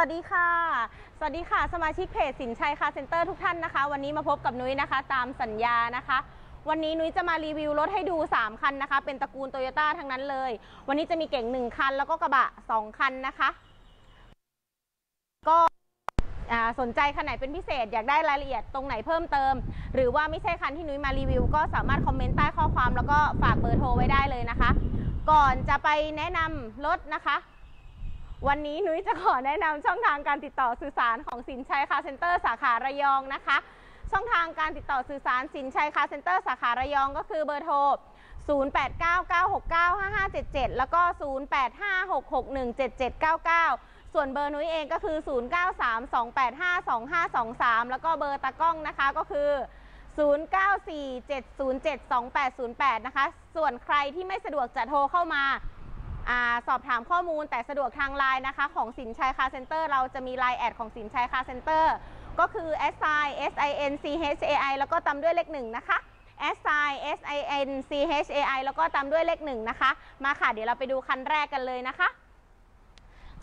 วัสดีค่ะ สวัสดีค่ะ สมาชิกเพจสินชัยคาเซ็นเตอร์ทุกท่านนะคะ วันนี้มาพบกับนุ้ยนะคะ ตามสัญญานะคะ วันนี้นุ้ยจะมารีวิวรถให้ดู 3 คันนะคะ เป็นตระกูลโตโยต้าทั้งนั้นเลย วันนี้จะมีเก่ง 1 คัน แล้วก็กระบะ 2 คันนะคะ ก็สนใจคันไหนเป็นพิเศษอยากได้รายละเอียดตรงไหนเพิ่มเติม หรือว่าไม่ใช่คันที่นุ้ยมารีวิว ก็สามารถคอมเมนต์ใต้ข้อความแล้วก็ฝากเบอร์โทรไว้ได้เลยนะคะ ก่อนจะไปแนะนำรถนะคะ วันนี้นุ้ยจะขอแนะนำช่องทางการติดต่อสื่อสารของสินชัยคาเซ็นเตอร์สาขาระยองนะคะ ช่องทางการติดต่อสื่อสารสินชัยคาเซ็นเตอร์สาขาระยองก็คือเบอร์โทร 0899695577 แล้วก็ 0856617799 ส่วนเบอร์นุ้ยเองก็คือ 0932852523 แล้วก็เบอร์ตากล้องนะคะก็คือ0947072808 นะคะ ส่วนใครที่ไม่สะดวกจะโทรเข้ามา อสอบถามข้อมูลแต่สะดวกทางไลน์นะคะของสินชัยคาร์เซ็นเตอร์เราจะมีไลน์แอดของสินชัยคาร์เซ็นเตอร์ก็คือ s i s i n c h a i แล้วก็ตามด้วยเลขหนึ่งนะคะ s i s i n c h a i แล้วก็ตามด้วยเลขหนึ่งนะคะ มาค่ะ เดี๋ยวเราไปดูคันแรกกันเลยนะคะ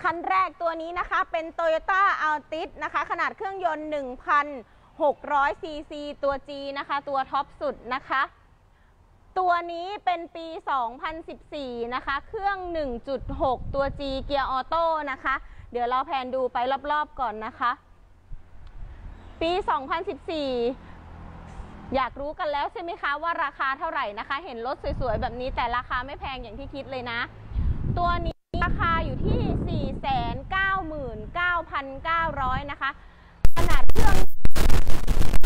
คันแรกตัวนี้นะคะเป็น Toyota Altis นะคะ ขนาดเครื่องยนต์ 1,600ซีซีตัว G นะคะ ตัวท็อปสุดนะคะ ตัวนี้เป็นปี 2014 นะคะ เครื่อง 1.6 ตัว G เกียร์ออโต้นะคะ เดี๋ยวเราแพนดูไปรอบๆก่อนนะคะ ปี 2014 อยากรู้กันแล้วใช่ไหมคะว่าราคาเท่าไหร่นะคะ เห็นรถสวยๆ แบบนี้แต่ราคาไม่แพงอย่างที่คิดเลยนะ ตัวนี้ราคาอยู่ที่ 499,900 นะคะ ขนาดเครื่อง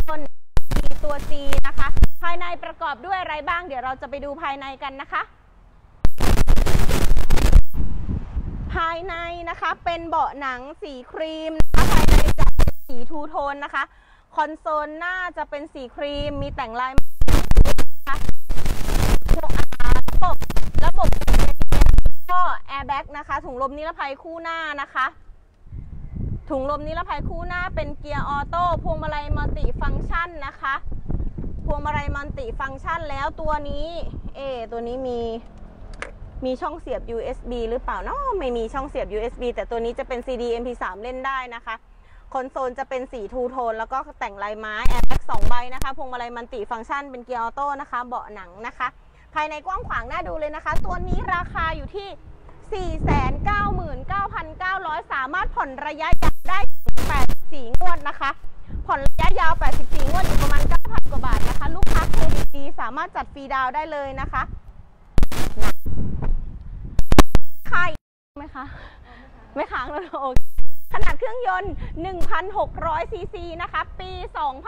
ยนต์ตัว G นะคะ ภายใน ประกอบด้วยอะไรบ้าง เดี๋ยวเราจะไปดูภายในกันนะคะ ภายในนะคะเป็นเบาะหนังสีครีมนะคะภายในจะเป็นสีทูโทนนะคะ คอนโซลหน้าจะเป็นสีครีม มีแต่งลายนะคะระบบระบบก็แอร์แบ็กนะคะถุงลมนิรภัยคู่หน้านะคะถุงลมนิรภัยคู่หน้าเป็นเกียร์ออโต้พวงมาลัยมัลติฟังก์ชันนะคะ วงมาลัยมัลติฟังก์ชันแล้วตัวนี้ เอ ตัวนี้มีมีช่องเสียบ USB หรือเปล่าเนาะไม่มีช่องเสียบ USB แต่ตัวนี้จะเป็น CD MP3 เล่นได้นะคะคอนโซลจะเป็นสีทูโทนแล้วก็แต่งลายไม้แอร์แบ็กสองใบนะคะพวงมาลัยมัลติฟังก์ชันเป็นเกียร์ออโต้นะคะ เบาะหนังนะคะ ภายในกว้างขวางน่าดูเลยนะคะ ตัวนี้ราคาอยู่ที่ 499,900 สามารถผ่อนระยะยาวได้84งวดนะคะ ผ่อนระยะยาว 84 งวดอยู่ประมาณ 9,000 กว่าบาทนะคะ ลูกค้าเครดิตดีสามารถจัดฟรีดาวได้เลยนะคะนะค่ายไหมคะ ไม่ค้างแล้วโอเคขนาดเครื่องยนต์ 1,600 ซีซีนะคะ ปี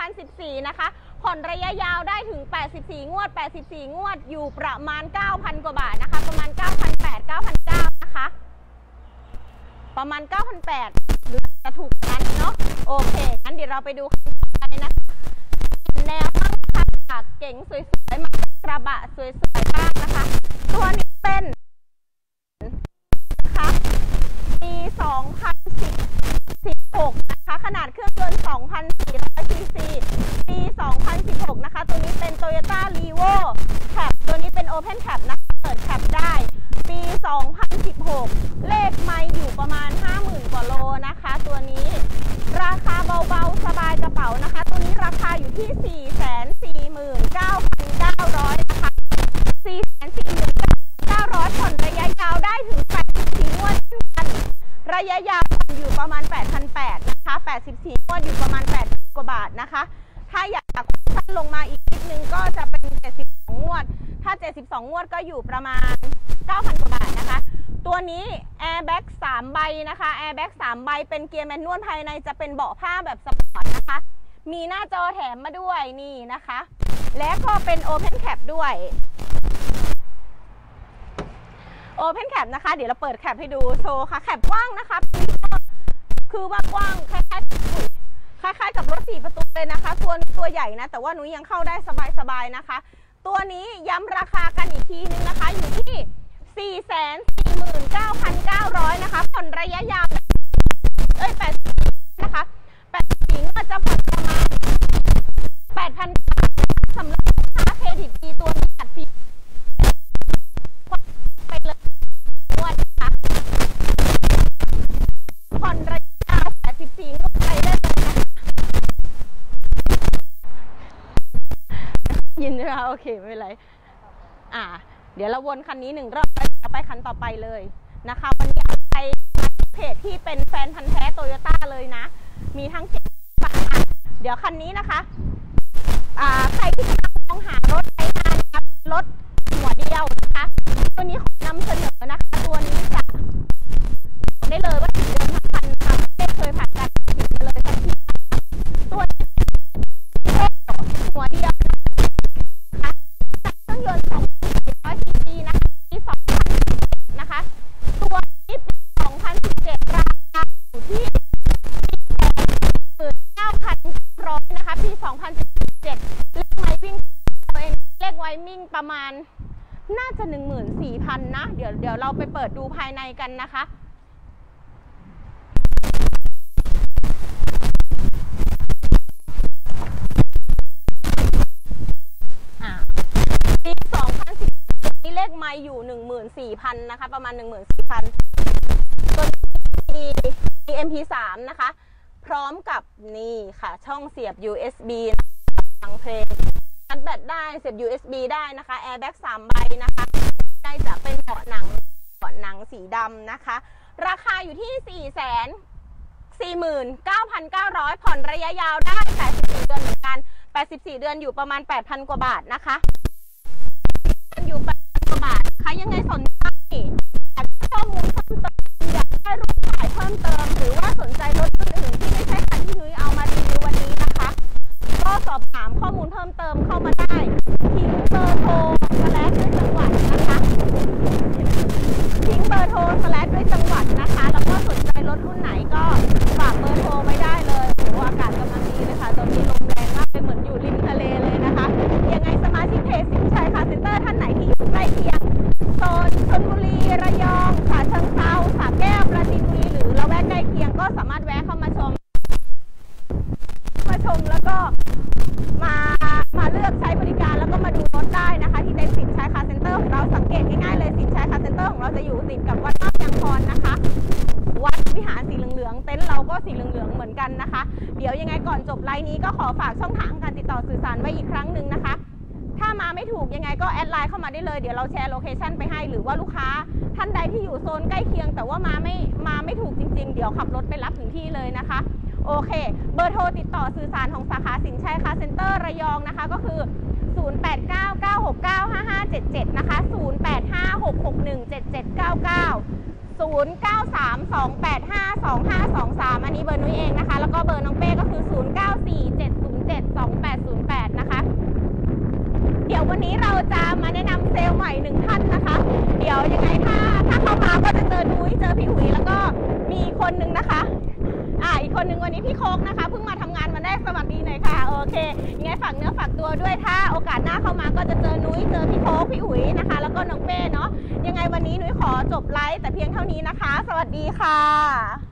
2014 นะคะ ผ่อนระยะยาวได้ถึง 84 งวด 84 งวด อยู่ประมาณ 9,000 กว่าบาทนะคะ ประมาณ 9,800 9,900 นะคะ ประมาณ 9,800 หรือจะถูกกันเนาะโอเคงั้นเดี๋ยวเราไปดูคันต่อไปนะคะแนวตั้งคันค่ะเก๋งสวยๆมากระบะสวยๆมากนะคะ ตัวนี้เป็นนะคะปี2016นะคะขนาดเครื่องยนต์2,400ซีซีปี2016นะคะ ตัวนี้เป็น Toyota r e v o Cab ตัวนี้เป็น Open Cab นะคะเปิด Cab ได้ ปี 2016 เลขไม่อยู่ประมาณ 50,000 กว่าโลนะคะ ตัวนี้ ราคาเบาๆ สบานะคะ ตัวนี้ราคาอยู่ที่ 449,900 นะคะ 449,900 ผ่อนระยะยาวได้ถึง 84 งวดเช่นกัน ระยะยาวอยู่ประมาณ 8,800 นะคะ 84 งวดอยู่ประมาณ 8 กว่าบาทนะคะ ถ้าอยากสั้นลงมาอีกนิดนึงก็จะเป็น 72 งวด ถ้า 72 งวดก็อยู่ประมาณ 9,000 กว่าบาทนะคะตัวนี้แอร์แบ็ก3ใบนะคะแอร์แบ็ก3ใบเป็นเกียร์แมนนวลภายในจะเป็นเบาะผ้าแบบสปอร์ตนะคะ มีหน้าจอแถมมาด้วยนี่นะคะ และก็เป็น Open Cap ด้วย Open Cap นะคะ เดี๋ยวเราเปิดแคปให้ดูโชว์ค่ะ แคปกว้างนะคะคือว่ากว้างคล้ายๆคล้ายๆ กับรถสี่ประตูเลยนะคะ ตัวตัวใหญ่นะ แต่ว่าหนูยังเข้าได้สบายๆนะคะ ตัวนี้ย้ำราคากันอีกทีนึงนะคะ อยู่ที่ 449,900 นะคะผ่อนระยะยาว เอ้ย8นะคะ84งวดจะผ่อน มา8,000สำหรับค้าเครดิตดีตัวนี้อัดฟรีไปเลยวันค่ะผ่อนระยะ84งวดไปได้เลยนะยินราโอเคไม่เป็นไร อ่า เดี๋ยวเราวนคันนี้หนึ่งรอบแล้ไปคันต่อไปเลยนะคะ วันนี้เอาไปเพจที่เป็นแฟนพันธ์แท้โตโยต้าเลยนะ มีทั้งเจ็ เดี๋ยวคันนี้นะคะใครที่กำลังมองหารถใช้งานนะคะรถหัวเดียวนะคะ ตัวนี้ขอนำเสนอนะคะ ตัวนี้จะได้เลยว่า ไวมิ่งประมาณน่าจะ 14,000 นะ เดี๋ยวเดี๋ยวเราไปเปิดดูภายในกันนะคะอ่าปี2010นี่เลขไม้อยู่ 14,000 นะคะ ประมาณ 14,000ตัวนี้มี MP3 นะคะ พร้อมกับนี่ค่ะ ช่องเสียบ USB ฟังเพลง แบตได้เสียบ USB ได้นะคะแอร์แบ็ก3ใบนะคะได้จะเป็นเบาะหนังเบาะหนังสีดำนะคะ ราคาอยู่ที่4 4 9 9 0 0 ผ่อนระยะยาวได้ 84 เดือนเหมือนกัน 84 เดือนอยู่ประมาณ 8,000 กว่าบาทนะคะอยู่8,000กว่าบาทใครยังไงสนใจอยากข้อมูลเพิ่มเติมอยากได้รูปถ่ายเพิ่มเติม หรือว่าสนใจรถ อบถามข้อมูลเพิ่มเติมเข้ามาได้ทิ้งเบอร์โทรสแลชด้วยจังหวัดนะคะทิ้งเบอร์โทรสแลชด้วยจังหวัดนะคะ แล้วก็สนใจรถรุ่นไหนก็ฝากเบอร์โทรไว้ได้เลยโอ้โหอากาศกำลังดีเลยค่ะตอนนี้ลมแรงมากเลยเหมือนอยู่ริมทะเลเลยนะคะ ยังไงสมาชิกเพจสินชัยคาร์เซ็นเตอร์ท่านไหนที่อยู่ใกล้เคียงโซนชลบุรีระยองฉะเชิงเทราสระแก้วปราจีนบุรีหรือละแวกใกล้เคียงก็สามารถแวะเข้ามาชมมาชมแล้วก็ มามาเลือกใช้บริการแล้วก็มาดูรถได้นะคะ ที่เต็นท์สินชัยคาเซ็นเตอร์ของเราสังเกตง่ายๆเลยสินชัยคาเซ็นเตอร์ของเราจะอยู่ติดกับวัดมาบยางพรนะคะ วัดวิหารสีเหลืองๆเต็นท์เราก็สีเหลืองๆเหมือนกันนะคะ เดี๋ยวยังไงก่อนจบไลน์นี้ก็ขอฝากช่องทางการติดต่อสื่อสารไว้อีกครั้งหนึ่งนะคะถ้ามาไม่ถูกยังไงก็แอดไลน์เข้ามาได้เลย เดี๋ยวเราแชร์โลเคชันไปให้ หรือว่าลูกค้าท่านใดที่อยู่โซนใกล้เคียง แต่ว่ามาไม่มาไม่ถูกจริง ๆ เดี๋ยวขับรถไปรับถึงที่เลยนะคะ โอเค เบอร์โทรติดต่อสื่อสารของสาขาสินชัยคาเซ็นเตอร์ระยองนะคะก็คือ 0899695577 นะคะ 0856617799 0932852523 อันนี้เบอร์นุ้ยเองนะคะ แล้วก็เบอร์น้องเป้ก็คือ 0947072808 นะคะ เดี๋ยววันนี้เราจะมาแนะนำเซลล์ใหม่หนึ่งท่านนะคะ เดี๋ยวยังไงถ้าถ้าเข้ามาก็จะเจอนุ้ยเจอพี่หุยแล้วก็มีคนนึงนะคะ คนนึงวันนี้พี่โคกนะคะเพิ่งมาทำงานมาได้สวัสดีหน่อยค่ะ โอเคยังไงฝากเนื้อฝากตัวด้วยถ้าโอกาสหน้าเข้ามาก็จะเจอนุ้ยเจอพี่โคกพี่อุ๋ยนะคะ แล้วก็น้องเป้เนาะยังไงวันนี้นุ้ยขอจบไลฟ์แต่เพียงเท่านี้นะคะ สวัสดีค่ะ